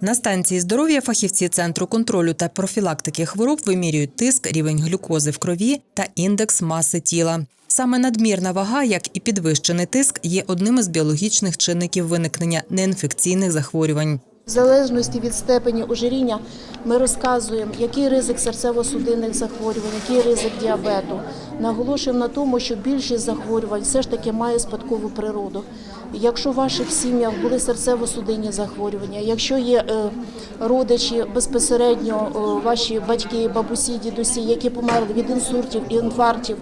На станції здоров'я фахівці центру контролю та профілактики хвороб вимірюють тиск, рівень глюкози в крові та індекс маси тіла. Саме надмірна вага, як і підвищений тиск, є одним із біологічних чинників виникнення неінфекційних захворювань. В залежності від степені ожиріння ми розказуємо, який ризик серцево-судинних захворювань, який ризик діабету. Наголошуємо на тому, що більшість захворювань все ж таки має спадкову природу. Якщо в ваших сім'ях були серцево-судинні захворювання, якщо є е, родичі безпосередньо е, ваші батьки, бабусі, дідусі, які померли від інсультів і інфарктів,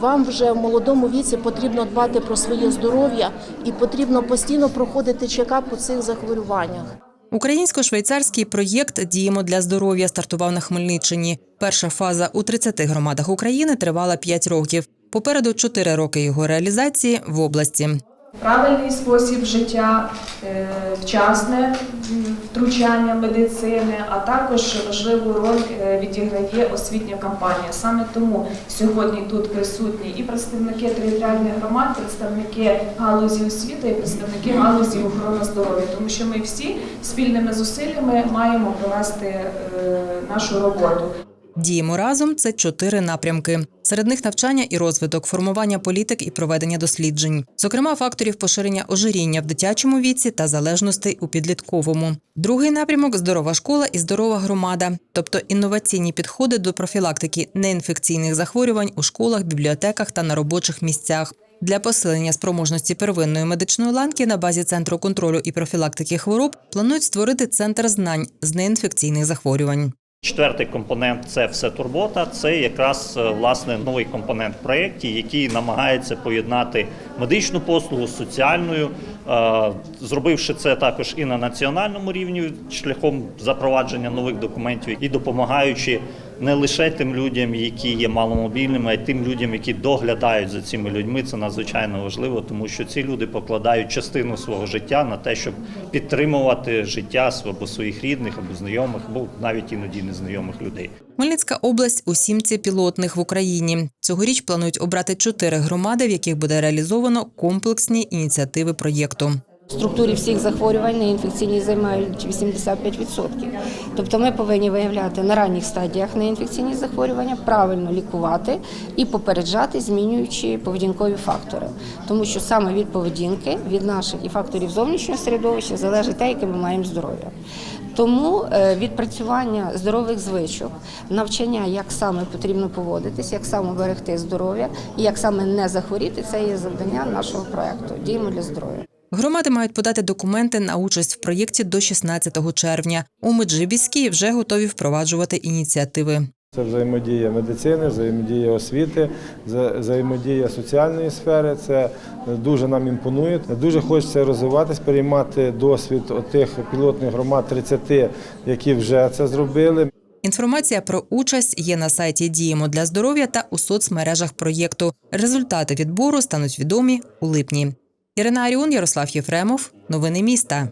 вам вже в молодому віці потрібно дбати про своє здоров'я і потрібно постійно проходити чекап по цих захворюваннях. Українсько-швейцарський проєкт Діємо для здоров'я стартував на Хмельниччині. Перша фаза у 30 громадах України тривала 5 років. Попереду 4 роки його реалізації в області. Правильний спосіб життя, е, вчасне втручання медицини, а також важливу роль е, відіграє освітня кампанія. Саме тому сьогодні тут присутні і представники територіальних громад, представники галузі освіти, і представники галузі охорони здоров'я, тому що ми всі спільними зусиллями маємо провести е, нашу роботу. Діємо разом це чотири напрямки. Серед них навчання і розвиток, формування політик і проведення досліджень, зокрема факторів поширення ожиріння в дитячому віці та залежностей у підлітковому. Другий напрямок здорова школа і здорова громада, тобто інноваційні підходи до профілактики неінфекційних захворювань у школах, бібліотеках та на робочих місцях. Для посилення спроможності первинної медичної ланки на базі центру контролю і профілактики хвороб планують створити центр знань з неінфекційних захворювань. Четвертий компонент це все турбота. Це якраз е, власне новий компонент в проєкті, який намагається поєднати медичну послугу з соціальною, зробивши це також і на національному рівні шляхом запровадження нових документів і допомагаючи не лише тим людям, які є маломобільними, а й тим людям, які доглядають за цими людьми. Це надзвичайно важливо, тому що ці люди покладають частину свого життя на те, щоб підтримувати життя або своїх рідних, або знайомих, або навіть іноді незнайомих людей. Хмельницька область у сімці пілотних в Україні. Цьогоріч планують обрати чотири громади, в яких буде реалізовано комплексні ініціативи проєкту. В структурі всіх захворювань неінфекційні займають 85%. Тобто ми повинні виявляти на ранніх стадіях неінфекційні захворювання, правильно лікувати і попереджати, змінюючи поведінкові фактори. Тому що саме від поведінки, від наших і факторів зовнішнього середовища залежить те, яке ми маємо здоров'я. Тому е, відпрацювання здорових звичок, навчання, як саме потрібно поводитись, як саме берегти здоров'я і як саме не захворіти, це є завдання нашого проекту. Діємо для здоров'я. Громади мають подати документи на участь в проєкті до 16 червня. У Меджибіській вже готові впроваджувати ініціативи. Це взаємодія медицини, взаємодія освіти, взаємодія соціальної сфери. Це дуже нам імпонує. Дуже хочеться розвиватись, переймати досвід тих пілотних громад 30, які вже це зробили. Інформація про участь є на сайті Діємо для здоров'я та у соцмережах проєкту. Результати відбору стануть відомі у липні. Ірина Аріон, Ярослав Єфремов. Новини міста.